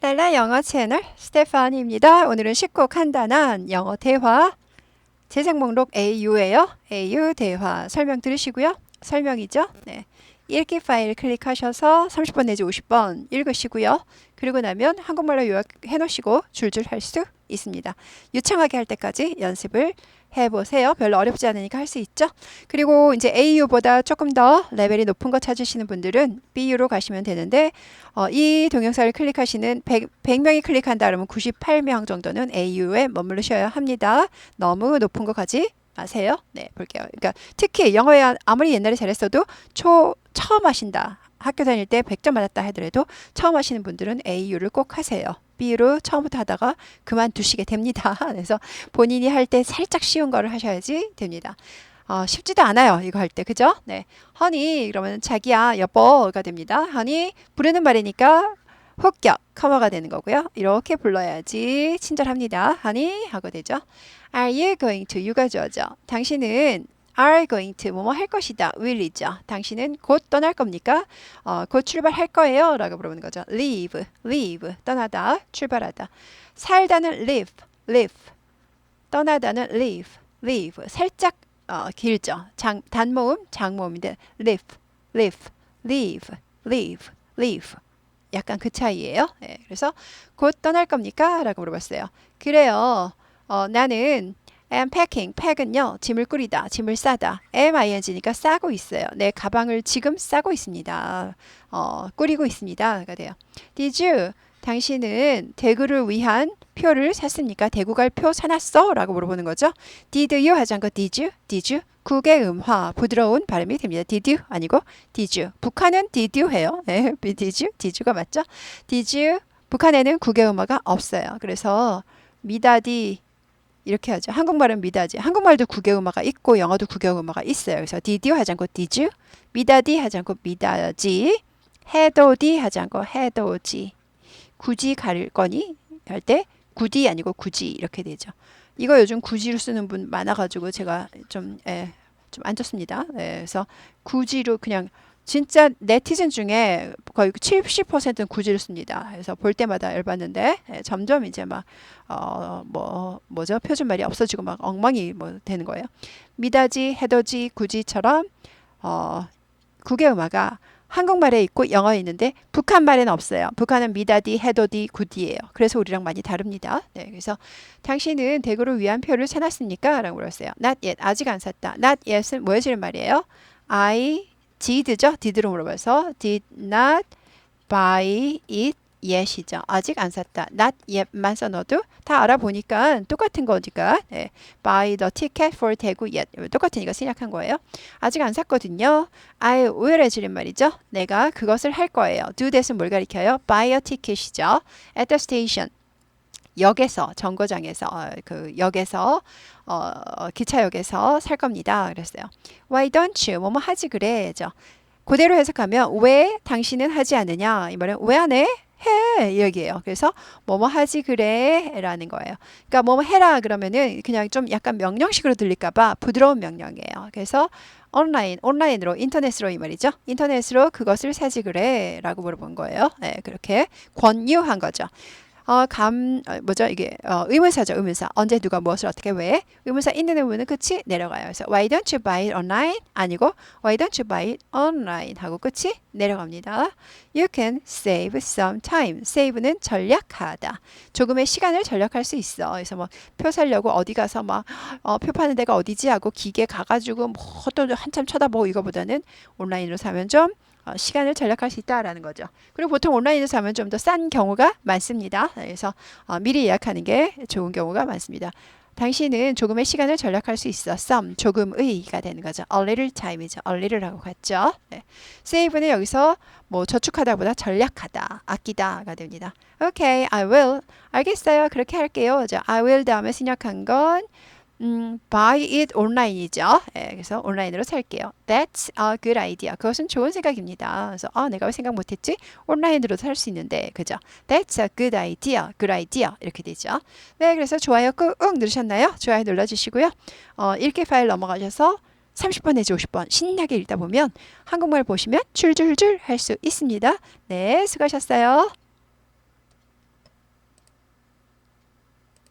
랄라 영어 채널 스테파니입니다. 오늘은 쉽고 간단한 영어 대화 재생 목록 AU예요. AU 대화 설명 들으시고요. 설명이죠. 네. 읽기 파일 클릭하셔서 30번 내지 50번 읽으시고요. 그리고 나면 한국말로 요약해 놓으시고 줄줄 할 수 있습니다. 유창하게 할 때까지 연습을 해보세요. 별로 어렵지 않으니까 할 수 있죠. 그리고 이제 AU보다 조금 더 레벨이 높은 거 찾으시는 분들은 BU로 가시면 되는데 어, 이 동영상을 클릭하시는 100, 100명이 클릭한다 그러면 98명 정도는 AU에 머무르셔야 합니다. 너무 높은 거 가지 마세요. 네, 볼게요. 그러니까 특히 영어에 아무리 옛날에 잘했어도 초 처음 하신다. 학교 다닐 때 100점 맞았다 하더라도 처음 하시는 분들은 AU를 꼭 하세요. B로 처음부터 하다가 그만두시게 됩니다. 그래서 본인이 할 때 살짝 쉬운 거를 하셔야지 됩니다. 어, 쉽지도 않아요. 이거 할 때. 그죠? 네. 허니 그러면 자기야 여보가 됩니다. 허니 부르는 말이니까 혹격 커머가 되는 거고요. 이렇게 불러야지 친절합니다. 허니 하고 되죠. Are you going to 유가 주어져. 당신은 are going to 뭐뭐 할 것이다. will이죠. 당신은 곧 떠날 겁니까? 어, 곧 출발할 거예요. 라고 물어보는 거죠. leave, leave, 떠나다, 출발하다. 살다는 live, live. 떠나다는 leave, leave. 살짝 어, 길죠. 장, 단모음, 장모음인데 live, live, leave, leave, leave. 약간 그 차이예요. 네, 그래서 곧 떠날 겁니까? 라고 물어봤어요. 그래요. 어, 나는 am packing. pack은요. 짐을 꾸리다. 짐을 싸다. ming니까 싸고 있어요. 내 가방을 지금 싸고 있습니다. 어, 꾸리고 있습니다가 돼요. Did you? 당신은 대구를 위한 표를 샀습니까? 대구 갈 표 사놨어? 라고 물어보는 거죠. Did you 하지 않고 Did you? Did you? 국의 음화 부드러운 발음이 됩니다. Did you? 아니고 Did you? 북한은 Did you 해요. 네, Did you? Did you가 맞죠? Did you? 북한에는 국의 음화가 없어요. 그래서 미다디 이렇게 하죠. 한국말은 미다지. 한국말도 국의 음화가 있고 영어도 국의 음화가 있어요. 그래서 you 하지 않고 you, 미다디 하지 않고 미다지, 해도디 하지 않고 해도지. 굳이 가릴 거니 할 때 굳이 아니고 굳이 이렇게 되죠. 이거 요즘 굳이로 쓰는 분 많아가지고 제가 좀 예, 좀 안 좋습니다. 예, 그래서 굳이로 그냥 진짜 네티즌 중에 거의 70%는 굳이를 씁니다. 그래서 볼 때마다 열받는데 예, 점점 이제 막 어 뭐 뭐죠 표준말이 없어지고 막 엉망이 뭐 되는 거예요. 미다지, 해더지, 굳이처럼 어 국의 음화가 한국말에 있고 영어에 있는데 북한 말에는 없어요. 북한은 미다디, 해도디, 굿이에요. 그래서 우리랑 많이 다릅니다. 네, 그래서 당신은 대구를 위한 표를 사놨습니까? 라고 물었어요. Not yet. 아직 안 샀다. Not yet은 뭐여지는 말이에요? I did죠? did로 물어봐서 did not buy it yet이죠. 아직 안 샀다. not yet만 써넣어도 다 알아보니까 똑같은 거니까 네. buy the ticket for 대구 yet 똑같으니까 생략한 거예요. 아직 안 샀거든요. I will의 줄임말이죠. 내가 그것을 할 거예요. do that은 뭘 가리켜요? buy a ticket이죠. at the station 역에서 정거장에서 어, 그 역에서 어, 기차역에서 살 겁니다. 그랬어요. Why don't you? 뭐뭐 하지 그래죠. 그대로 해석하면 왜 당신은 하지 않느냐 이 말은 왜 안 해? 해 여기에요. 그래서 뭐뭐 하지 그래라는 거예요. 그러니까 뭐뭐 해라 그러면은 그냥 좀 약간 명령식으로 들릴까봐 부드러운 명령이에요. 그래서 온라인 온라인으로 인터넷으로 이 말이죠. 인터넷으로 그것을 사지 그래라고 물어본 거예요. 네, 그렇게 권유한 거죠. 어, 감, 어, 뭐죠? 이게, 어, 의문사죠, 의문사. 언제 누가 무엇을 어떻게 왜? 의문사 있는 의문은 끝이 내려가요. 그래서, why don't you buy it online? 아니고, why don't you buy it online? 하고 끝이 내려갑니다. You can save some time. save는 절약하다. 조금의 시간을 절약할 수 있어. 그래서 뭐, 표 살려고 어디 가서 막, 어, 표 파는 데가 어디지? 하고 기계 가가지고 뭐, 또 한참 쳐다보고 이거보다는 온라인으로 사면 좀 어, 시간을 절약할 수 있다라는 거죠. 그리고 보통 온라인에서 하면 좀 더 싼 경우가 많습니다. 그래서 어, 미리 예약하는 게 좋은 경우가 많습니다. 당신은 조금의 시간을 절약할 수 있어. some 조금의가 되는 거죠. a little time이죠. a little하고 같죠. 네. save는 여기서 뭐 저축하다보다 절약하다, 아끼다가 됩니다. Okay, I will. 알겠어요. 그렇게 할게요. I will 다음에 생략한 건 음, buy it online이죠. 예, 그래서 온라인으로 살게요. That's a good idea. 그것은 좋은 생각입니다. 그래서 아, 내가 왜 생각 못했지? 온라인으로 살 수 있는데, 그죠? That's a good idea. Good idea. 이렇게 되죠. 네, 그래서 좋아요 꾹 누르셨나요? 좋아요 눌러주시고요. 어, 읽기 파일 넘어가셔서 30번 내지 50번 신나게 읽다 보면 한국말 보시면 줄줄줄 할 수 있습니다. 네, 수고하셨어요.